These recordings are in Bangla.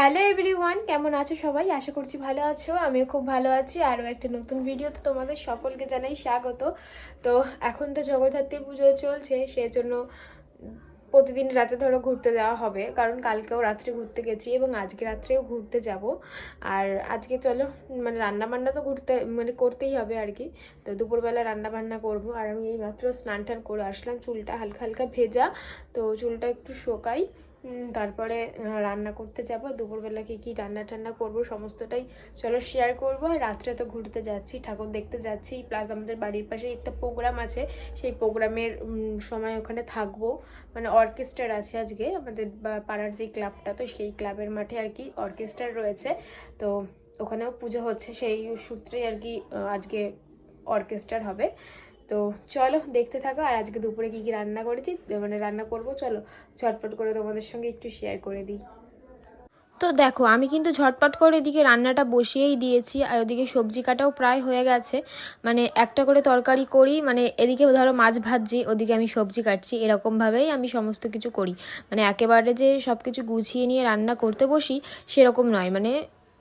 hello everyone, কেমন আছো সবাই? আশা করছি ভালো আছো, আমিও খুব ভালো আছি। আরও একটা নতুন ভিডিওতে তোমাদের সকলকে জানাই স্বাগত। তো এখন তো জগদ্ধাত্রী পুজো চলছে, সেজন্য প্রতিদিন রাতে ধরো ঘুরতে যাওয়া হবে, কারণ কালকেও রাত্রে ঘুরতে গেছি এবং আজকে রাত্রেও ঘুরতে যাব। আর আজকে চলো মানে রান্না বান্না তো ঘুরতে মানে করতেই হবে আর কি। তো দুপুরবেলা রান্না বান্না করব, আর আমি এই মাত্র স্নান টান করে আসলাম, চুলটা হালকা হালকা ভেজা, তো চুলটা একটু শোকাই। তারপরে রান্না করতে যাব। দুপুরবেলা কি কি রান্না টান্না করব সমস্তটাই চলো শেয়ার করব। রাত্রে তো ঘুরতে যাচ্ছি, ঠাকুর দেখতে যাচ্ছি। প্লাস আমাদের বাড়ির পাশে একটা প্রোগ্রাম আছে। সেই প্রোগ্রামের সময় ওখানে থাকব। মানে অর্কেস্ট্রার আছে আজকে। আমাদের পাড়ার যে ক্লাবটা তো সেই ক্লাবের মাঠে আর কি অর্কেস্ট্রার রয়েছে। তো ওখানেও পুজো হচ্ছে। সেই সূত্রেই আর কি আজকে অর্কেস্ট্রার হবে। তো চলো দেখতে থাকো, আর আজকে দুপুরে কী কী রান্না করেছি মানে রান্না করব, চলো ঝটপট করে তোমাদের সঙ্গে একটু শেয়ার করে দিই। তো দেখো, আমি কিন্তু ঝটপট করে এদিকে রান্নাটা বসিয়েই দিয়েছি, আর ওদিকে সবজি কাটাও প্রায় হয়ে গেছে। মানে একটা করে তরকারি করি মানে এদিকে ধরো মাছ ভাজছি ওদিকে আমি সবজি কাটছি এরকমভাবেই আমি সমস্ত কিছু করি। মানে একেবারে যে সব কিছু গুছিয়ে নিয়ে রান্না করতে বসি, সেরকম নয়। মানে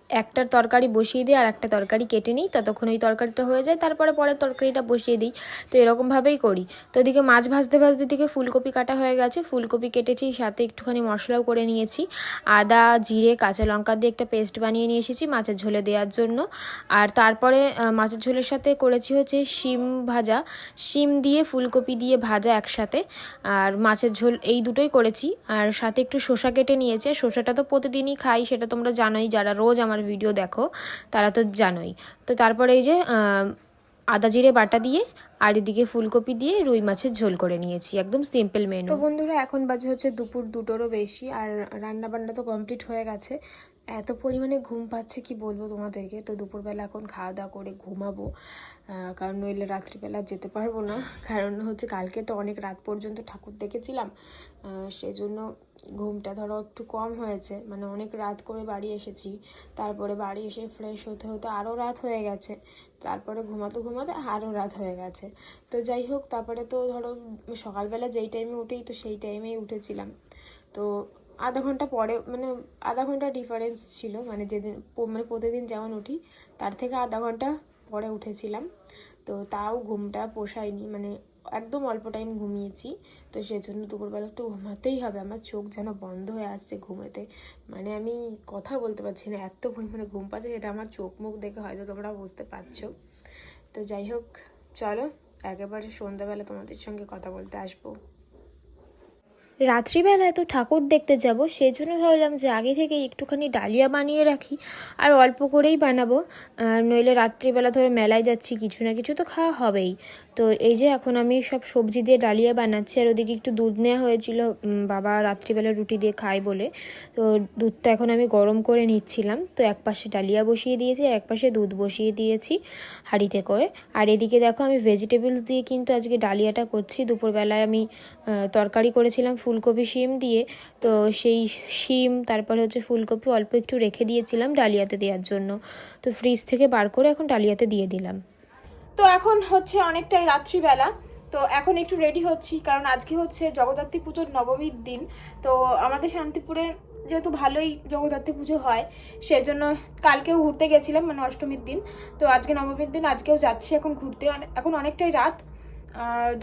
একটার তরকারি বসিয়ে দিই আর একটা তরকারি কেটে নিই, ততক্ষণ ওই তরকারিটা হয়ে যায়। তারপরে পরের তরকারিটা বসিয়ে দিই। তো এরকমভাবেই করি। তো ওদিকে মাছ ভাজতে ভাজতে দিকে ফুলকপি কাটা হয়ে গেছে। ফুলকপি কেটেছি, সাথে একটুখানি মশলাও করে নিয়েছি। আদা, জিরে, কাঁচা লঙ্কা দিয়ে একটা পেস্ট বানিয়ে নিয়ে এসেছি মাছের ঝোলে দেওয়ার জন্য। আর তারপরে মাছের ঝোলের সাথে করেছি হচ্ছে শিম ভাজা। শিম দিয়ে ফুলকপি দিয়ে ভাজা একসাথে। আর মাছের ঝোল এই দুটোই করেছি। আর সাথে একটু শসা কেটে নিয়েছে। শসাটা তো প্রতিদিনই খাই, সেটা তোমরা জানোই, যারা রোজ আমার ভিডিও দেখো, তারা তো জানোই। তো তারপরে এই যে আদা জিরে বাটা দিয়ে আর এদিকে ফুলকপি দিয়ে রুই মাছের ঝোল করে নিয়েছি, একদম সিম্পল মেনু তো বন্ধুরা, এখন বাজে হচ্ছে দুপুর দুটোরও বেশি, আর রান্না বান্না তো কমপ্লিট হয়ে গেছে। এত পরিমাণে ঘুম পাচ্ছে কি বলব তোমাদেরকে? তো দুপুরবেলা এখন খাওয়া দাওয়া করে ঘুমাবো। কারণ নইলে রাত্রিবেলা যেতে পারব না। কারণ হচ্ছে কালকে তো অনেক রাত পর্যন্ত ঠাকুর দেখেছিলাম। সেই জন্য ঘুমটা ধরো একটু কম হয়েছে। মানে অনেক রাত করে বাড়ি এসেছি। তারপরে বাড়ি এসে ফ্রেশ হতে হতে আরও রাত হয়ে গেছে। তারপরে ঘুমাতে ঘুমাতে আরও রাত হয়ে গেছে। তো যাই হোক, তারপরে তো ধরো সকালবেলা যেই টাইমে উঠেই তো সেই টাইমেই উঠেছিলাম। তো আধা ঘণ্টা পরে মানে আধা ঘণ্টা ডিফারেন্স ছিল মানে যেদিন মানে প্রতিদিন যেমন উঠি, তার থেকে আধা ঘণ্টা পরে উঠেছিলাম। তো তাও ঘুমটা পোষায়নি মানে একদম অল্প টাইম ঘুমিয়েছি। তো সেজন্য দুপুরবেলা একটু ঘুমাতেই হবে, আমার চোখ যেন বন্ধ হয়ে আসছে ঘুমেতে। মানে আমি কথা বলতে পারছি না, এত পরিমাণে ঘুম পাচ্ছে যেটা আমার চোখ মুখ দেখে হয়তো তোমরা বুঝতে পারছ। তো যাই হোক, চলো, একেবারে সন্ধ্যাবেলা তোমাদের সঙ্গে কথা বলতে আসব। রাত্রিবেলায় তো ঠাকুর দেখতে যাব সেই জন্য ভাবলাম যে আগে থেকে একটুখানি ডালিয়া বানিয়ে রাখি, আর অল্প করেই বানাবো। আর নইলে রাত্রিবেলা ধরে মেলায় যাচ্ছি, কিছু না কিছু তো খাওয়া হবেই। তো এই যে এখন আমি সব সবজি দিয়ে ডালিয়া বানাচ্ছি, আর ওদিকে একটু দুধ নেওয়া হয়েছিল বাবা রাত্রিবেলা রুটি দিয়ে খায় বলে। তো দুধটা এখন আমি গরম করে নিচ্ছিলাম, তো এক পাশে ডালিয়া বসিয়ে দিয়েছি, আর এক পাশে দুধ বসিয়ে দিয়েছি হাঁড়িতে করে। আর এদিকে দেখো আমি ভেজিটেবলস দিয়ে কিন্তু আজকে ডালিয়াটা করছি। দুপুরবেলায় আমি তরকারি করেছিলাম ফুলকপি শিম দিয়ে, তো সেই শিম, তারপরে হচ্ছে ফুলকপি অল্প একটু রেখে দিয়েছিলাম ডালিয়াতে দেওয়ার জন্য। তো ফ্রিজ থেকে বার করে এখন ডালিয়াতে দিয়ে দিলাম। তো এখন হচ্ছে অনেকটাই রাত্রিবেলা। তো এখন একটু রেডি হচ্ছি, কারণ আজকে হচ্ছে জগদ্ধাত্রী পুজোর নবমীর দিন। তো আমাদের শান্তিপুরে যেহেতু ভালোই জগদ্ধাত্রী পুজো হয়, সেজন্য কালকেও ঘুরতে গেছিলাম মানে অষ্টমীর দিন। তো আজকে নবমীর দিন, আজকেও যাচ্ছি এখন ঘুরতে। এখন অনেকটাই রাত।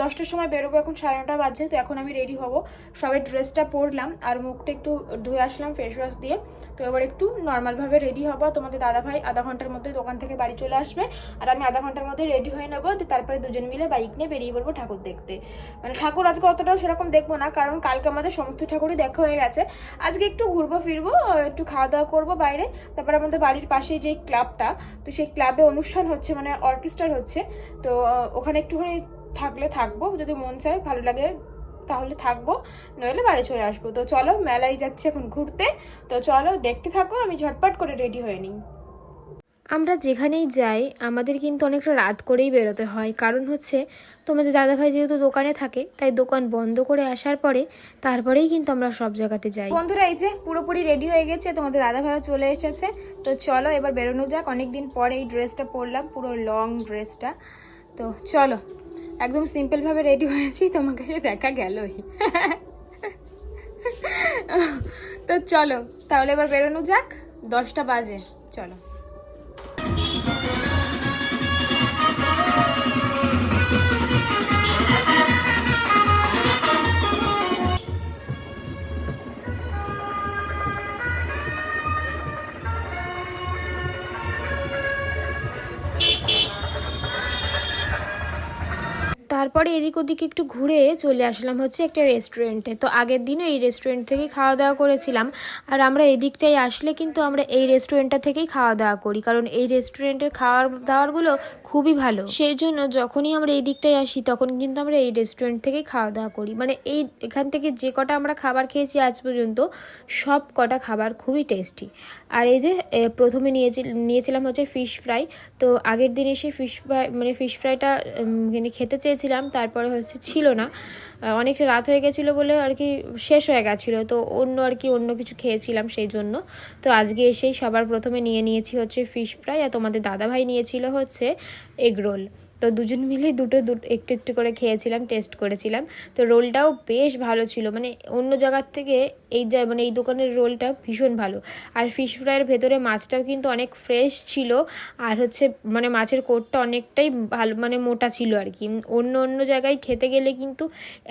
দশটার সময় বেরোবো এখন, সাড়ে নটা বাজছে, তো এখন আমি রেডি হব। সবাই ড্রেসটা পরলাম, আর মুখটা একটু ধুয়ে আসলাম ফেস ওয়াশ দিয়ে। তো এবার একটু নর্মালভাবে রেডি হব। তোমাদের দাদাভাই আধা ঘণ্টার মধ্যে দোকান থেকে বাড়ি চলে আসবে, আর আমি আধা ঘণ্টার মধ্যে রেডি হয়ে নেব। তারপরে দুজন মিলে বাইক নিয়ে বেরিয়ে পড়ব ঠাকুর দেখতে। মানে ঠাকুর আজকে অতটাও সেরকম দেখব না, কারণ কালকে আমাদের সমস্ত ঠাকুরই দেখা হয়ে গেছে। আজকে একটু ঘুরবো, ফিরবো, একটু খাওয়া দাওয়া করব বাইরে। তারপর আমাদের বাড়ির পাশে যে ক্লাবটা তো সেই ক্লাবে অনুষ্ঠান হচ্ছে মানে অর্কেস্ট্রার হচ্ছে। তো ওখানে একটুখানি থাকলে থাকব যদি মন চায় ভালো লাগে তাহলে থাকব নইলে বাড়ি চলে আসব। তো চলো মেলায় যাচ্ছে এখন ঘুরতে। তো চলো দেখতে থাকো আমি ঝটপট করে রেডি হয়ে নিই। আমরা যেখানেই যাই আমাদের কিন্তু অনেকটা রাত করেই বেরোতে হয়। কারণ হচ্ছে তোমাদের দাদাভাই যেহেতু দোকানে থাকে তাই দোকান বন্ধ করে আসার পরে তারপরেই কিন্তু আমরা সব জায়গাতে যাই। বন্ধুরা এই যে পুরোপুরি রেডি হয়ে গেছে তোমাদের দাদাভাইও চলে এসেছে। তো চলো এবার বেরোনো যাক। অনেক দিন পরে এই ড্রেসটা পরলাম পুরো লং ড্রেসটা। তো চলো। একদম সিম্পলভাবে রেডি হয়েছি, তোমাকে সে দেখা গেলই। তো চলো, তাহলে এবার বেরোনো যাক, দশটা বাজে, চলো। তারপরে এদিক ওদিক একটু ঘুরে চলে আসলাম হচ্ছে একটা রেস্টুরেন্টে তো আগের দিনও এই রেস্টুরেন্ট থেকেই খাওয়া দাওয়া করেছিলাম। আর আমরা এদিকটাই আসলে কিন্তু আমরা এই রেস্টুরেন্টটা থেকেই খাওয়া দাওয়া করি। কারণ এই রেস্টুরেন্টের খাওয়ার, দাওয়ারগুলো খুবই ভালো। সেই জন্য যখনই আমরা এই দিকটায় আসি, তখন কিন্তু আমরা এই রেস্টুরেন্ট থেকেই খাওয়া দাওয়া করি। মানে এই, এখান থেকে যে কটা আমরা খাবার খেয়েছি আজ পর্যন্ত, সব কটা খাবার খুবই টেস্টি আর এই যে প্রথমে নিয়েছি, নিয়েছিলাম হচ্ছে ফিশ ফ্রাই তো আগের দিন এসে ফিশ ফ্রাই মানে ফিশ ফ্রাইটা মানে খেতে চেয়েছিলাম। তারপরে হচ্ছে ছিল না। অনেকটা রাত হয়ে গেছিল বলে আর কি শেষ হয়ে গেছিল। তো অন্য আর কি অন্য কিছু খেয়েছিলাম সেই জন্য। তো আজকে এসেই সবার প্রথমে নিয়ে নিয়েছি হচ্ছে ফিশ ফ্রাই আর তোমাদের দাদাভাই নিয়েছিল হচ্ছে এগ রোল তো দুজন মিলেই দুটো দুটো একটু একটু করে খেয়েছিলাম টেস্ট করেছিলাম। তো রোলটাও বেশ ভালো ছিল। মানে অন্য জায়গার থেকে এই মানে এই দোকানের রোলটা ভীষণ ভালো। আর ফিশ ফ্রাইয়ের ভেতরে মাছটাও কিন্তু অনেক ফ্রেশ ছিল। আর হচ্ছে মানে মাছের কোটটা অনেকটাই ভালো মানে মোটা ছিল আর কি। অন্য অন্য জায়গায় খেতে গেলে কিন্তু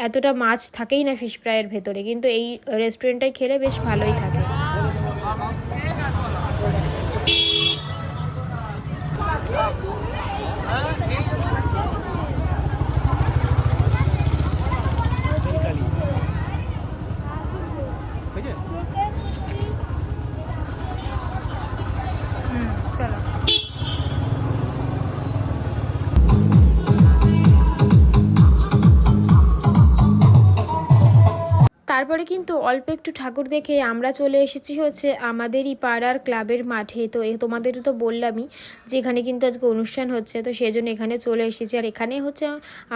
এতটা মাছ থাকেই না ফিশ ফ্রাইয়ের ভেতরে। কিন্তু এই রেস্টুরেন্টটায় খেলে বেশ ভালোই থাকে। Yeah. তারপরে কিন্তু অল্প একটু ঠাকুর দেখে আমরা চলে এসেছি হচ্ছে আমাদেরই পাড়ার ক্লাবের মাঠে। তো এ তোমাদেরও তো বললামই যে এখানে কিন্তু আজকে অনুষ্ঠান হচ্ছে, তো সেই জন্য এখানে চলে এসেছি। আর এখানে হচ্ছে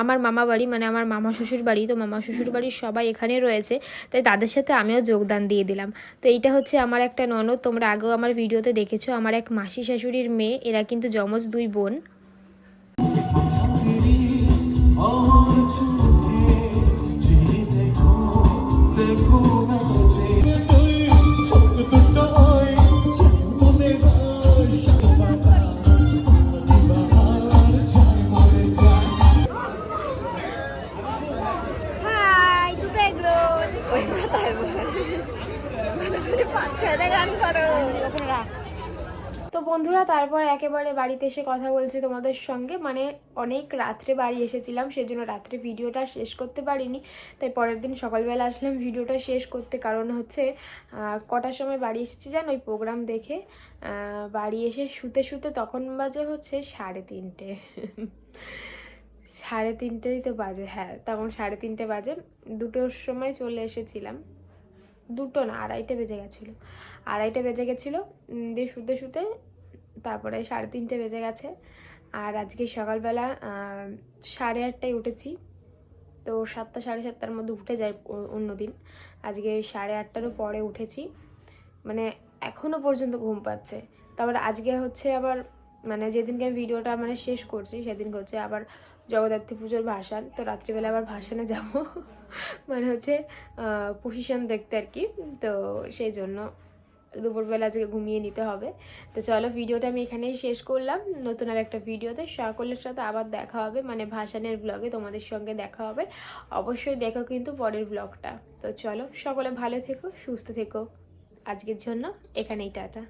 আমার মামা বাড়ি মানে আমার মামা শ্বশুর বাড়ি, তো মামা শ্বশুর বাড়ির সবাই এখানে রয়েছে। তাই তাদের সাথে আমিও যোগদান দিয়ে দিলাম। তো এইটা হচ্ছে আমার একটা ননদ, তোমরা আগেও আমার ভিডিওতে দেখেছ, আমার এক মাসি শাশুড়ির মেয়ে, এরা কিন্তু যমজ দুই বোন। বন্ধুরা, তারপর একেবারে বাড়িতে এসে কথা বলছি তোমাদের সঙ্গে। মানে অনেক রাত্রে বাড়ি এসেছিলাম, সেজন্য রাত্রে ভিডিওটা শেষ করতে পারিনি। তাই পরের দিন সকালবেলা আসলাম ভিডিওটা শেষ করতে। কারণ হচ্ছে কটার সময় বাড়ি এসেছি জান, ওই প্রোগ্রাম দেখে। বাড়ি এসে শুতে শুতে তখন বাজে হচ্ছে সাড়ে তিনটে। সাড়ে তিনটেই তো বাজে হ্যাঁ তখন সাড়ে তিনটে বাজে। দুটোর সময় চলে এসেছিলাম। দুটো না, আড়াইটে বেজে গেছিল। আড়াইটে বেজে গেছিল দিয়ে শুতে শুতে তারপরে সাড়ে তিনটে বেজে গেছে। আর আজকে সকালবেলা সাড়ে আটটায় উঠেছি। তো সাতটা, সাড়ে সাতটার মধ্যে উঠে যাই অন্য দিন। আজকে সাড়ে আটটারও পরে উঠেছি। মানে এখনও পর্যন্ত ঘুম পাচ্ছে। তারপর আজকে হচ্ছে আবার মানে যেদিনকে আমি ভিডিওটা মানে শেষ করছি, সেদিনকে হচ্ছে আবার জগদ্ধাত্রী পুজোর ভাসান। তো রাত্রিবেলা আবার ভাসানে যাব। মানে হচ্ছে পজিশন দেখতে আর কি। তো সেই জন্য দুপুরবেলা আজকে ঘুমিয়ে নিতে হবে। তো চলো ভিডিওটা আমি এখানেই শেষ করলাম। নতুন আর একটা ভিডিওতে সকলের সাথে আবার দেখা হবে। মানে ভাসানের ব্লগে তোমাদের সঙ্গে দেখা হবে। অবশ্যই দেখো কিন্তু পরের ব্লগটা তো চলো সকলে ভালো থেকো, সুস্থ থেকো। আজকের জন্য এখানেই টাটা।